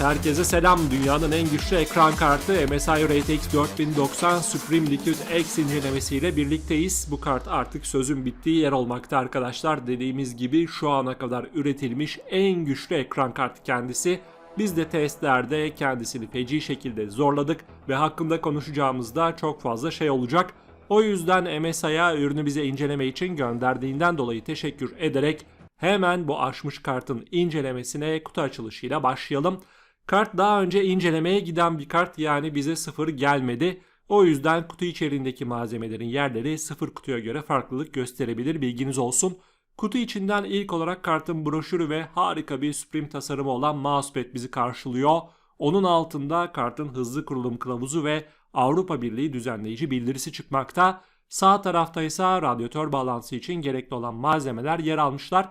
Herkese selam. Dünyanın en güçlü ekran kartı MSI RTX 4090 Supreme Liquid X incelemesiyle birlikteyiz. Bu kart artık sözün bittiği yer olmakta arkadaşlar. Dediğimiz gibi şu ana kadar üretilmiş en güçlü ekran kartı kendisi. Biz de testlerde kendisini feci şekilde zorladık ve hakkında konuşacağımızda çok fazla şey olacak. O yüzden MSI'ya ürünü bize inceleme için gönderdiğinden dolayı teşekkür ederek Hemen bu aşmış kartın incelemesine kutu açılışıyla başlayalım. Kart daha önce incelemeye giden bir kart yani bize sıfır gelmedi. O yüzden kutu içerisindeki malzemelerin yerleri sıfır kutuya göre farklılık gösterebilir bilginiz olsun. Kutu içinden ilk olarak kartın broşürü ve harika bir Supreme tasarımı olan mousepad bizi karşılıyor. Onun altında kartın hızlı kurulum kılavuzu ve Avrupa Birliği düzenleyici bildirisi çıkmakta. Sağ tarafta ise radyatör bağlantısı için gerekli olan malzemeler yer almışlar.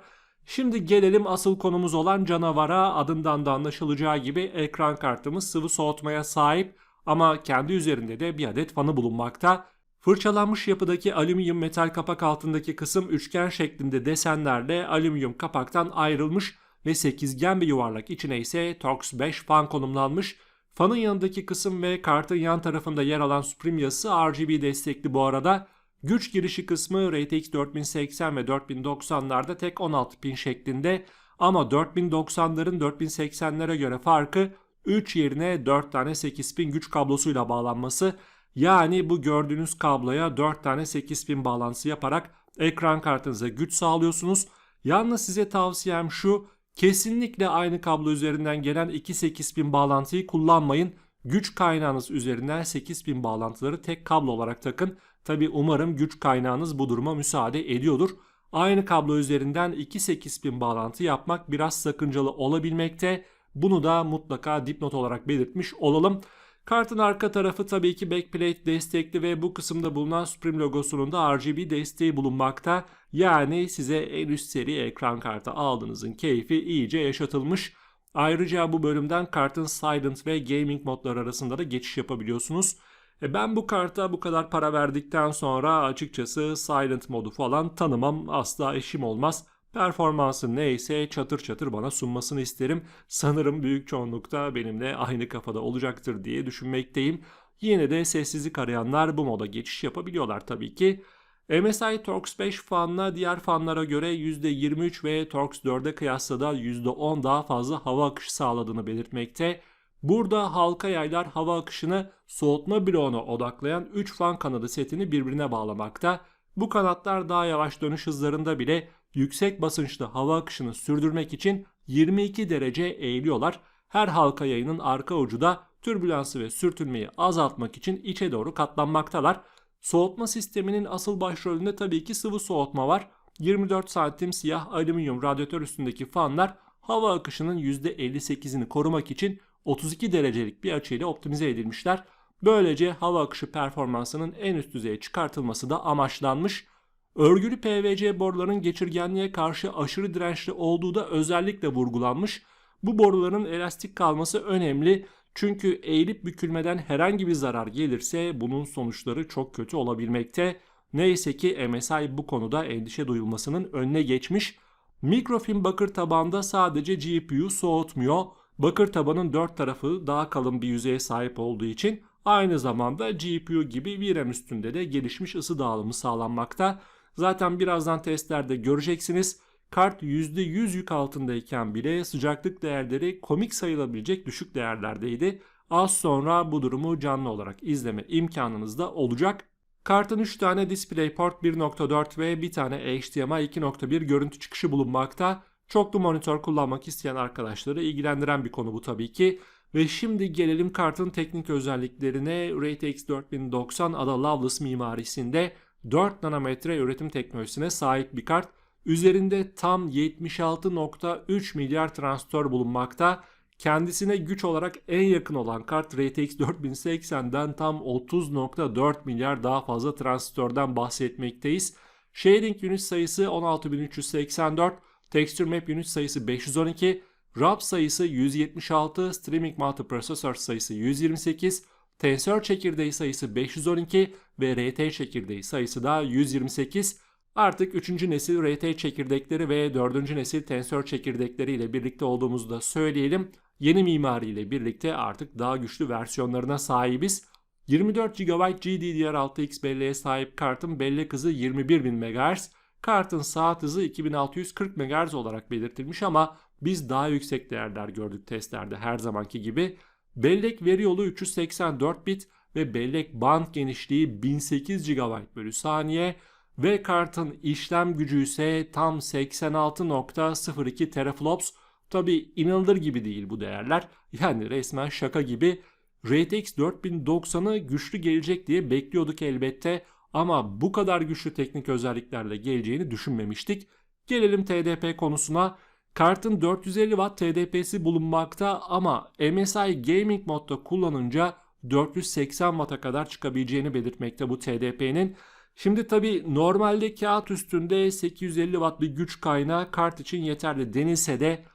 Şimdi gelelim asıl konumuz olan canavara adından da anlaşılacağı gibi ekran kartımız sıvı soğutmaya sahip ama kendi üzerinde de bir adet fanı bulunmakta. Fırçalanmış yapıdaki alüminyum metal kapak altındaki kısım üçgen şeklinde desenlerle alüminyum kapaktan ayrılmış ve sekizgen bir yuvarlak içine ise Torx 5 fan konumlanmış. Fanın yanındaki kısım ve kartın yan tarafında yer alan Supreme yazısı RGB destekli bu arada. Güç girişi kısmı RTX 4080 ve 4090'larda tek 16 pin şeklinde ama 4090'ların 4080'lere göre farkı 3 yerine 4 tane 8 pin güç kablosuyla bağlanması. Yani bu gördüğünüz kabloya 4 tane 8 pin bağlantısı yaparak ekran kartınıza güç sağlıyorsunuz. Yalnız size tavsiyem şu kesinlikle aynı kablo üzerinden gelen 2 8 pin bağlantıyı kullanmayın. Güç kaynağınız üzerinden 8 pin bağlantıları tek kablo olarak takın. Tabi umarım güç kaynağınız bu duruma müsaade ediyordur. Aynı kablo üzerinden 2 pin bağlantı yapmak biraz sakıncalı olabilmekte. Bunu da mutlaka dipnot olarak belirtmiş olalım. Kartın arka tarafı tabii ki backplate destekli ve bu kısımda bulunan Supreme logosunun da RGB desteği bulunmakta. Yani size en üst seri ekran kartı aldığınızın keyfi iyice yaşatılmış. Ayrıca bu bölümden kartın Silent ve Gaming modları arasında da geçiş yapabiliyorsunuz. E ben bu karta bu kadar para verdikten sonra açıkçası Silent modu falan tanımam asla işim olmaz. Performansı neyse çatır çatır bana sunmasını isterim. Sanırım büyük çoğunlukta benimle aynı kafada olacaktır diye düşünmekteyim. Yine de sessizlik arayanlar bu moda geçiş yapabiliyorlar tabii ki. MSI Torx 5 fanla diğer fanlara göre %23 ve Torx 4'e kıyasla da %10 daha fazla hava akışı sağladığını belirtmekte. Burada halka yaylar hava akışını soğutma bloğuna odaklayan 3 fan kanadı setini birbirine bağlamakta. Bu kanatlar daha yavaş dönüş hızlarında bile yüksek basınçlı hava akışını sürdürmek için 22 derece eğiliyorlar. Her halka yayının arka ucu da türbülansı ve sürtünmeyi azaltmak için içe doğru katlanmaktalar. Soğutma sisteminin asıl başrolünde tabii ki sıvı soğutma var. 24 santim siyah alüminyum radyatör üstündeki fanlar hava akışının %58'ini korumak için 32 derecelik bir açıyla optimize edilmişler. Böylece hava akışı performansının en üst düzeye çıkartılması da amaçlanmış. Örgülü PVC boruların geçirgenliğe karşı aşırı dirençli olduğu da özellikle vurgulanmış. Bu boruların elastik kalması önemli çünkü eğilip bükülmeden herhangi bir zarar gelirse bunun sonuçları çok kötü olabilmekte. Neyse ki MSI bu konuda endişe duyulmasının önüne geçmiş. Mikrofilm bakır tabanda sadece GPU soğutmuyor. Bakır tabanın dört tarafı daha kalın bir yüzeye sahip olduğu için aynı zamanda GPU gibi VRAM üstünde de gelişmiş ısı dağılımı sağlanmakta. Zaten birazdan testlerde göreceksiniz. Kart %100 yük altındayken bile sıcaklık değerleri komik sayılabilecek düşük değerlerdeydi. Az sonra bu durumu canlı olarak izleme imkanınız da olacak. Kartın 3 tane DisplayPort 1.4 ve bir tane HDMI 2.1 görüntü çıkışı bulunmakta. Çoklu monitör kullanmak isteyen arkadaşları ilgilendiren bir konu bu tabii ki. Ve şimdi gelelim kartın teknik özelliklerine. RTX 4090 Ada Lovelace mimarisinde 4 nanometre üretim teknolojisine sahip bir kart. Üzerinde tam 76.3 milyar transistör bulunmakta. kendisine güç olarak en yakın olan kart RTX 4080'den tam 30.4 milyar daha fazla transistörden bahsetmekteyiz. Shading unit sayısı 16384, Texture Map unit sayısı 512, RAP sayısı 176, Streaming Multiprocessor sayısı 128, Tensör çekirdeği sayısı 512 ve RT çekirdeği sayısı da 128. Artık 3. nesil RT çekirdekleri ve 4. nesil tensör çekirdekleri ile birlikte olduğumuzu da söyleyelim. Yeni mimari ile birlikte artık daha güçlü versiyonlarına sahibiz. 24 GB GDDR6X belleğe sahip kartın bellek hızı 21000 MHz, kartın saat hızı 2640 MHz olarak belirtilmiş ama biz daha yüksek değerler gördük testlerde her zamanki gibi. Bellek veri yolu 384 bit ve bellek band genişliği 1008 GB bölü saniye ve kartın işlem gücü ise tam 86.02 teraflops. Tabi inanılır gibi değil bu değerler. Yani resmen şaka gibi. RTX 4090'ı güçlü gelecek diye bekliyorduk elbette ama bu kadar güçlü teknik özelliklerle geleceğini düşünmemiştik. Gelelim TDP konusuna. Kartın 450 Watt TDP'si bulunmakta ama MSI Gaming modda kullanınca 480 Watt'a kadar çıkabileceğini belirtmekte bu TDP'nin. Şimdi tabi normalde kağıt üstünde 850 Watt bir güç kaynağı kart için yeterli denilse de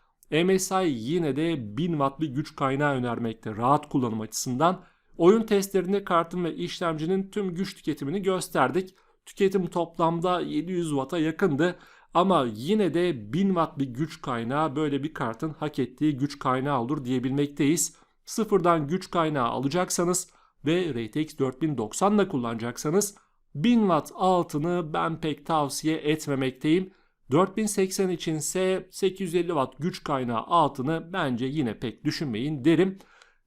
MSI yine de 1000 Watt bir güç kaynağı önermekte rahat kullanım açısından. Oyun testlerinde kartın ve işlemcinin tüm güç tüketimini gösterdik. Tüketim toplamda 700 Watt'a yakındı. Ama yine de 1000 watt bir güç kaynağı böyle bir kartın hak ettiği güç kaynağı olur diyebilmekteyiz. Sıfırdan güç kaynağı alacaksanız ve RTX 4090 da kullanacaksanız 1000 watt altını ben pek tavsiye etmemekteyim. 4080 içinse 850 watt güç kaynağı altını bence yine pek düşünmeyin derim.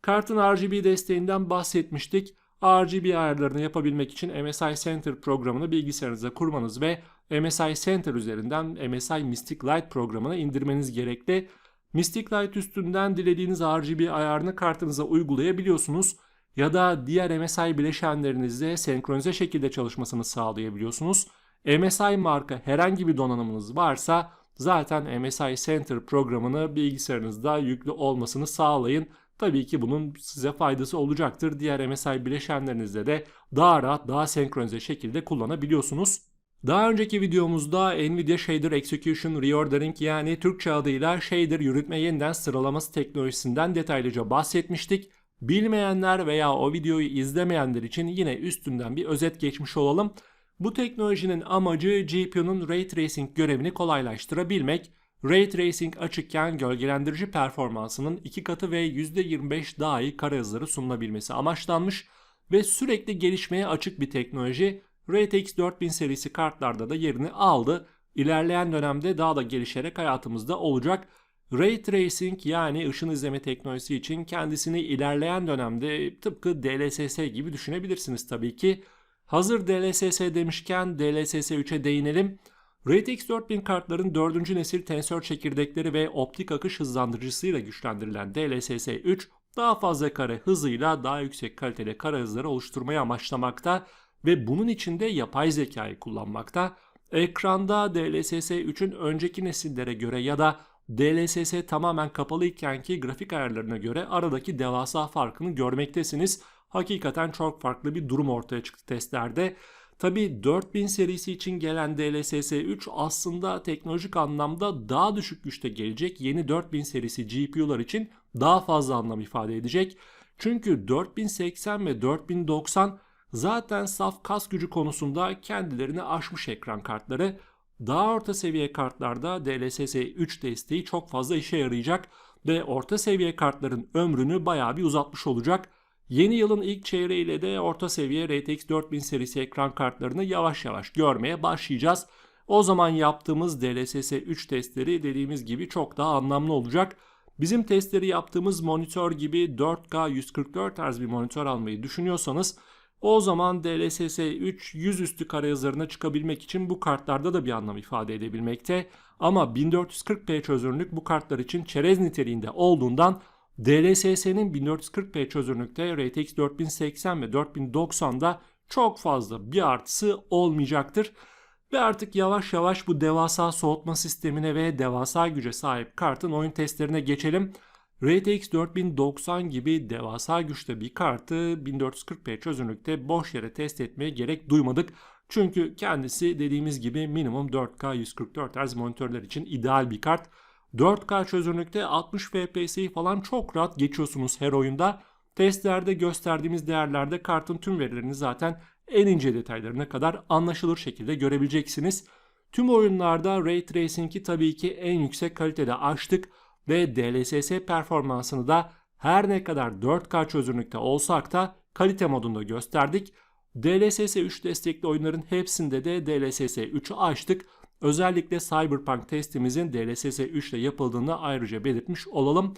Kartın RGB desteğinden bahsetmiştik. RGB ayarlarını yapabilmek için MSI Center programını bilgisayarınıza kurmanız ve MSI Center üzerinden MSI Mystic Light programını indirmeniz gerekli. Mystic Light üstünden dilediğiniz RGB ayarını kartınıza uygulayabiliyorsunuz ya da diğer MSI bileşenlerinizle senkronize şekilde çalışmasını sağlayabiliyorsunuz. MSI marka herhangi bir donanımınız varsa zaten MSI Center programını bilgisayarınızda yüklü olmasını sağlayın. Tabii ki bunun size faydası olacaktır. Diğer MSI bileşenlerinizde de daha rahat, daha senkronize şekilde kullanabiliyorsunuz. Daha önceki videomuzda Nvidia Shader Execution Reordering yani Türkçe adıyla shader yürütme yeniden sıralaması teknolojisinden detaylıca bahsetmiştik. Bilmeyenler veya o videoyu izlemeyenler için yine üstünden bir özet geçmiş olalım. Bu teknolojinin amacı GPU'nun Ray Tracing görevini kolaylaştırabilmek. Ray Tracing açıkken gölgelendirici performansının 2 katı ve %25 daha iyi kare hızları sunulabilmesi amaçlanmış ve sürekli gelişmeye açık bir teknoloji. RTX 4000 serisi kartlarda da yerini aldı. İlerleyen dönemde daha da gelişerek hayatımızda olacak. Ray Tracing yani ışın izleme teknolojisi için kendisini ilerleyen dönemde tıpkı DLSS gibi düşünebilirsiniz tabii ki. Hazır DLSS demişken DLSS 3'e değinelim. RTX 4000 kartların 4. nesil tensör çekirdekleri ve optik akış hızlandırıcısıyla güçlendirilen DLSS 3 daha fazla kare hızıyla daha yüksek kalitede kare hızları oluşturmayı amaçlamakta ve bunun için de yapay zekayı kullanmakta. Ekranda DLSS 3'ün önceki nesillere göre ya da DLSS tamamen kapalı ikenki grafik ayarlarına göre aradaki devasa farkını görmektesiniz. Hakikaten çok farklı bir durum ortaya çıktı testlerde. Tabi 4000 serisi için gelen DLSS 3 aslında teknolojik anlamda daha düşük güçte gelecek yeni 4000 serisi GPU'lar için daha fazla anlam ifade edecek. Çünkü 4080 ve 4090 zaten saf kas gücü konusunda kendilerini aşmış ekran kartları. Daha orta seviye kartlarda DLSS 3 desteği çok fazla işe yarayacak ve orta seviye kartların ömrünü bayağı bir uzatmış olacak. Yeni yılın ilk çeyreğiyle de orta seviye RTX 4000 serisi ekran kartlarını yavaş yavaş görmeye başlayacağız. O zaman yaptığımız DLSS 3 testleri dediğimiz gibi çok daha anlamlı olacak. Bizim testleri yaptığımız monitör gibi 4K 144 Hz bir monitör almayı düşünüyorsanız o zaman DLSS 3 yüzüstü kare hızlarına çıkabilmek için bu kartlarda da bir anlam ifade edebilmekte. Ama 1440p çözünürlük bu kartlar için çerez niteliğinde olduğundan DLSS'nin 1440p çözünürlükte RTX 4080 ve 4090'da çok fazla bir artısı olmayacaktır. Ve artık yavaş yavaş bu devasa soğutma sistemine ve devasa güce sahip kartın oyun testlerine geçelim. RTX 4090 gibi devasa güçte bir kartı 1440p çözünürlükte boş yere test etmeye gerek duymadık. Çünkü kendisi dediğimiz gibi minimum 4K 144 Hz monitörler için ideal bir kart. 4K çözünürlükte 60 FPS'yi falan çok rahat geçiyorsunuz her oyunda. Testlerde gösterdiğimiz değerlerde kartın tüm verilerini zaten en ince detaylarına kadar anlaşılır şekilde görebileceksiniz. Tüm oyunlarda Ray Tracing'i tabii ki en yüksek kalitede açtık ve DLSS performansını da her ne kadar 4K çözünürlükte olsak da kalite modunda gösterdik. DLSS 3 destekli oyunların hepsinde de DLSS 3'ü açtık. Özellikle Cyberpunk testimizin DLSS 3 ile yapıldığını ayrıca belirtmiş olalım.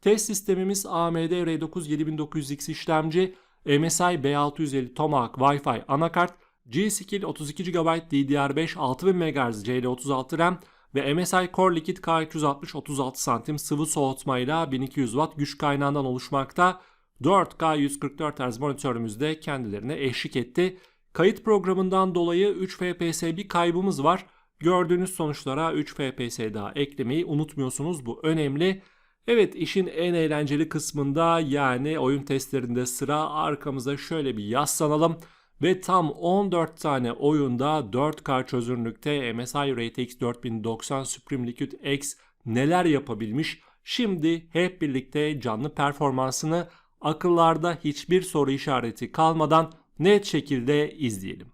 Test sistemimiz AMD R9 7900X işlemci, MSI B650 Tomahawk Wi-Fi anakart, G-Skill 32 GB DDR5 6000 MHz CL36 RAM ve MSI Core Liquid K360 36 santim sıvı soğutmayla 1200 Watt güç kaynağından oluşmakta. 4K 144 Hz monitörümüzde kendilerine eşlik etti. Kayıt programından dolayı 3 FPS bir kaybımız var. Gördüğünüz sonuçlara 3 FPS daha eklemeyi unutmuyorsunuz. Bu önemli. Evet işin en eğlenceli kısmında yani oyun testlerinde sıra arkamıza şöyle bir yaslanalım ve tam 14 tane oyunda 4K çözünürlükte MSI RTX 4090 Supreme Liquid X neler yapabilmiş? Şimdi hep birlikte canlı performansını akıllarda hiçbir soru işareti kalmadan net şekilde izleyelim.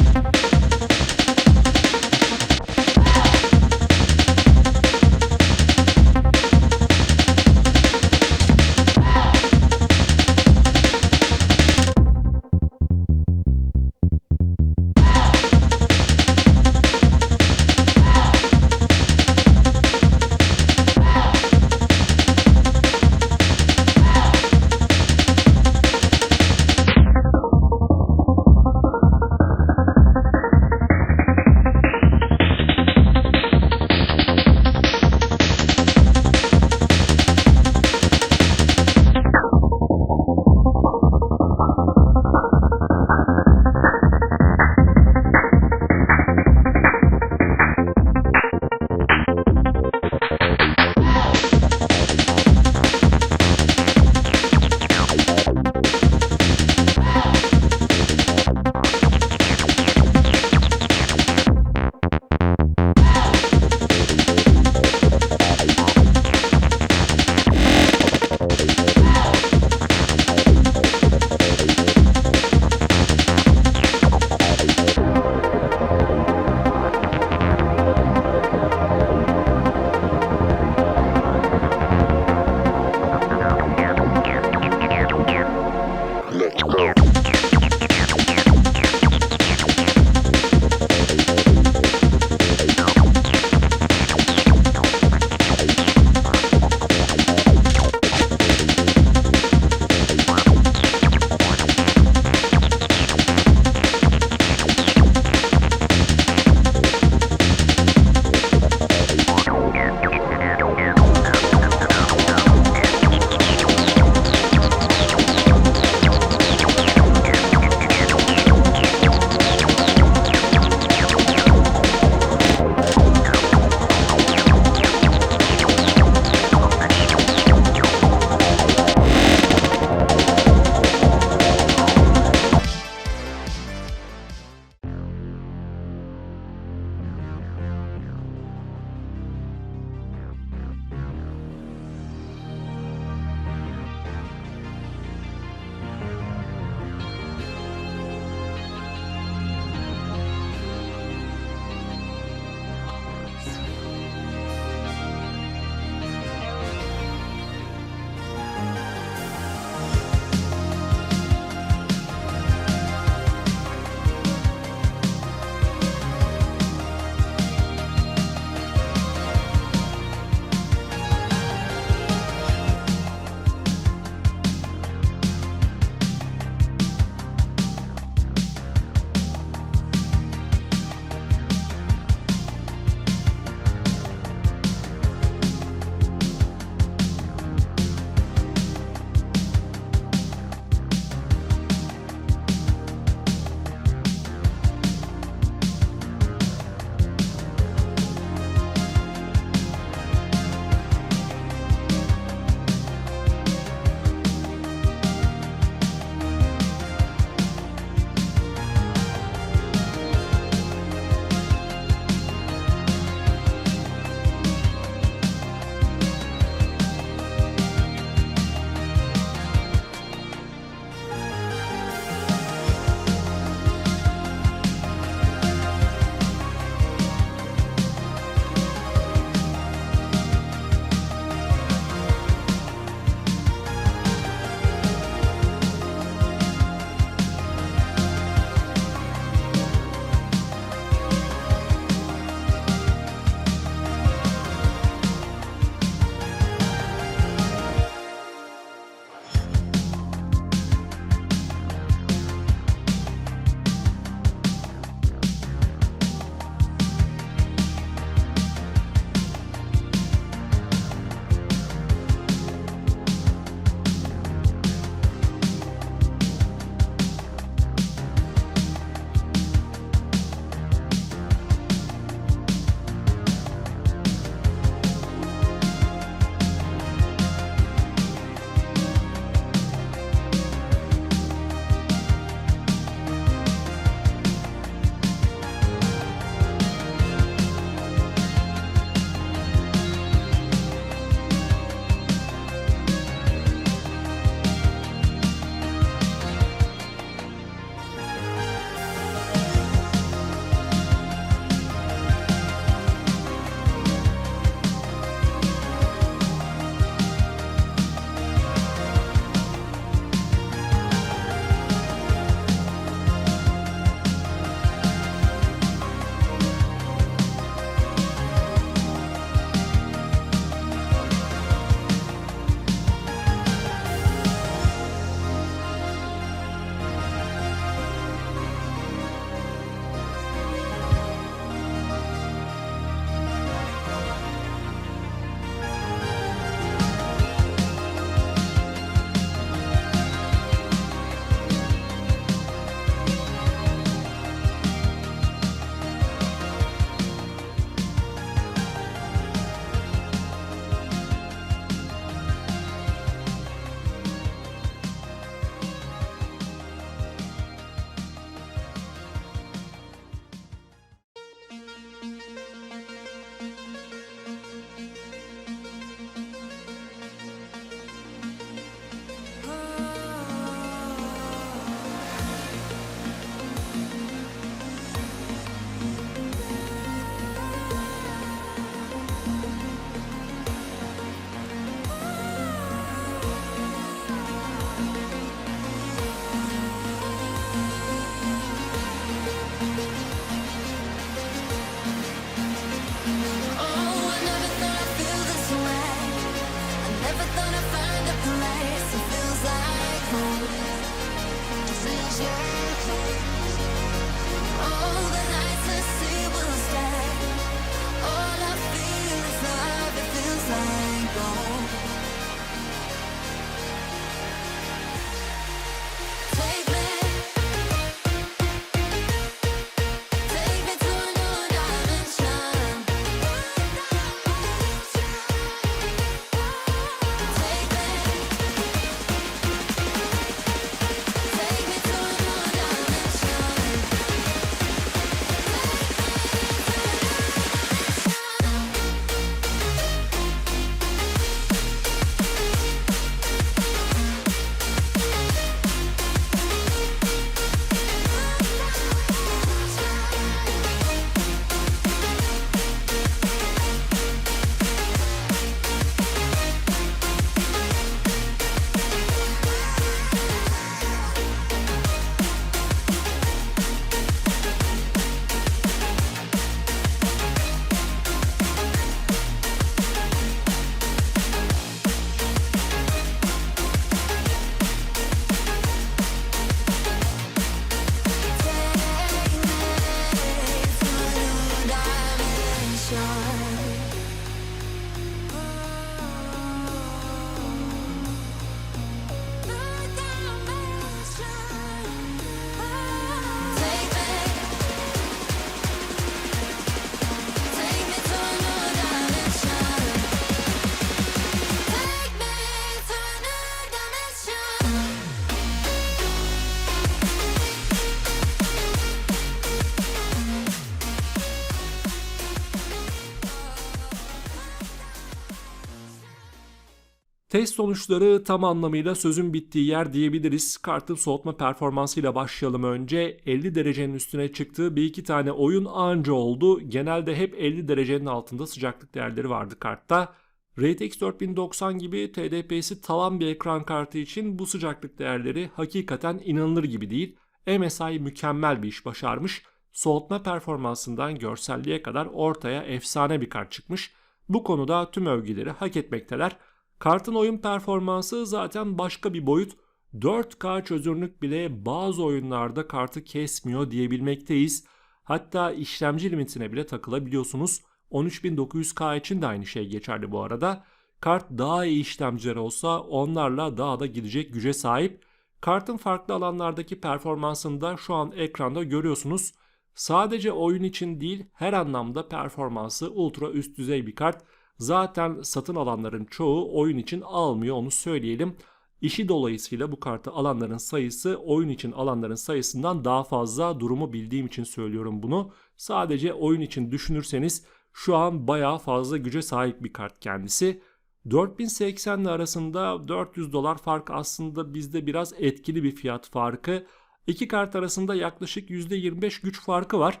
Test sonuçları tam anlamıyla sözün bittiği yer diyebiliriz. Kartın soğutma performansıyla başlayalım önce. 50 derecenin üstüne çıktığı bir iki tane oyun anca oldu. Genelde hep 50 derecenin altında sıcaklık değerleri vardı kartta. RTX 4090 gibi TDP'si tavan bir ekran kartı için bu sıcaklık değerleri hakikaten inanılır gibi değil. MSI mükemmel bir iş başarmış. Soğutma performansından görselliğe kadar ortaya efsane bir kart çıkmış. Bu konuda tüm övgüleri hak etmekteler. Kartın oyun performansı zaten başka bir boyut. 4K çözünürlük bile bazı oyunlarda kartı kesmiyor diyebilmekteyiz. Hatta işlemci limitine bile takılabiliyorsunuz. 13900K için de aynı şey geçerli bu arada. Kart daha iyi işlemciler olsa onlarla daha da gidecek güce sahip. Kartın farklı alanlardaki performansını da şu an ekranda görüyorsunuz. Sadece oyun için değil her anlamda performansı ultra üst düzey bir kart. Zaten satın alanların çoğu oyun için almıyor onu söyleyelim. İşi dolayısıyla bu kartı alanların sayısı oyun için alanların sayısından daha fazla durumu bildiğim için söylüyorum bunu. Sadece oyun için düşünürseniz şu an bayağı fazla güce sahip bir kart kendisi. 4080 ile arasında 400 dolar fark aslında bizde biraz etkili bir fiyat farkı. İki kart arasında yaklaşık %25 güç farkı var.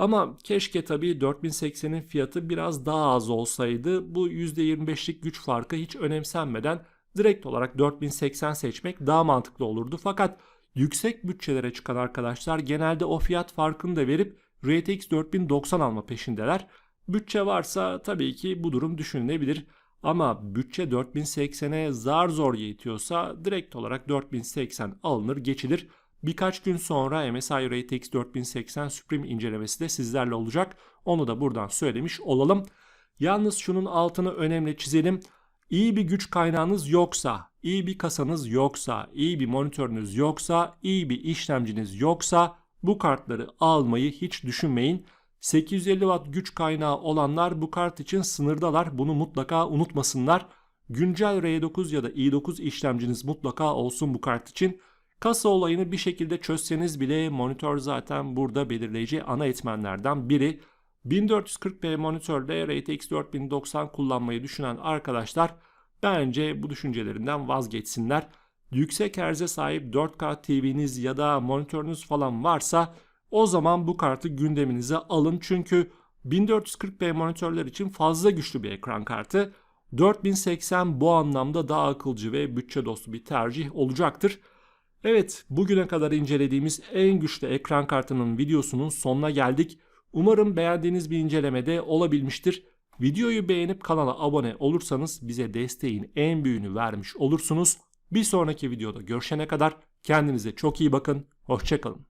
Ama keşke tabii 4080'in fiyatı biraz daha az olsaydı bu %25'lik güç farkı hiç önemsenmeden direkt olarak 4080 seçmek daha mantıklı olurdu. Fakat yüksek bütçelere çıkan arkadaşlar genelde o fiyat farkını da verip RTX 4090 alma peşindeler. Bütçe varsa tabii ki bu durum düşünülebilir. Ama bütçe 4080'e zar zor yetiyorsa direkt olarak 4080 alınır geçilir. Birkaç gün sonra MSI RTX 4080 Supreme incelemesi de sizlerle olacak. Onu da buradan söylemiş olalım. Yalnız şunun altını önemli çizelim. İyi bir güç kaynağınız yoksa, iyi bir kasanız yoksa, iyi bir monitörünüz yoksa, iyi bir işlemciniz yoksa bu kartları almayı hiç düşünmeyin. 850 Watt güç kaynağı olanlar bu kart için sınırdalar. Bunu mutlaka unutmasınlar. Güncel R9 ya da i9 işlemciniz mutlaka olsun bu kart için. Kasa olayını bir şekilde çözseniz bile monitör zaten burada belirleyici ana etmenlerden biri. 1440p monitörde RTX 4090 kullanmayı düşünen arkadaşlar bence bu düşüncelerinden vazgeçsinler. Yüksek herze sahip 4K TV'niz ya da monitörünüz falan varsa o zaman bu kartı gündeminize alın çünkü 1440p monitörler için fazla güçlü bir ekran kartı. 4080 bu anlamda daha akılcı ve bütçe dostu bir tercih olacaktır. Evet, bugüne kadar incelediğimiz en güçlü ekran kartının videosunun sonuna geldik. Umarım beğendiğiniz bir incelemede olabilmiştir. Videoyu beğenip kanala abone olursanız bize desteğin en büyüğünü vermiş olursunuz. Bir sonraki videoda görüşene kadar kendinize çok iyi bakın. Hoşçakalın.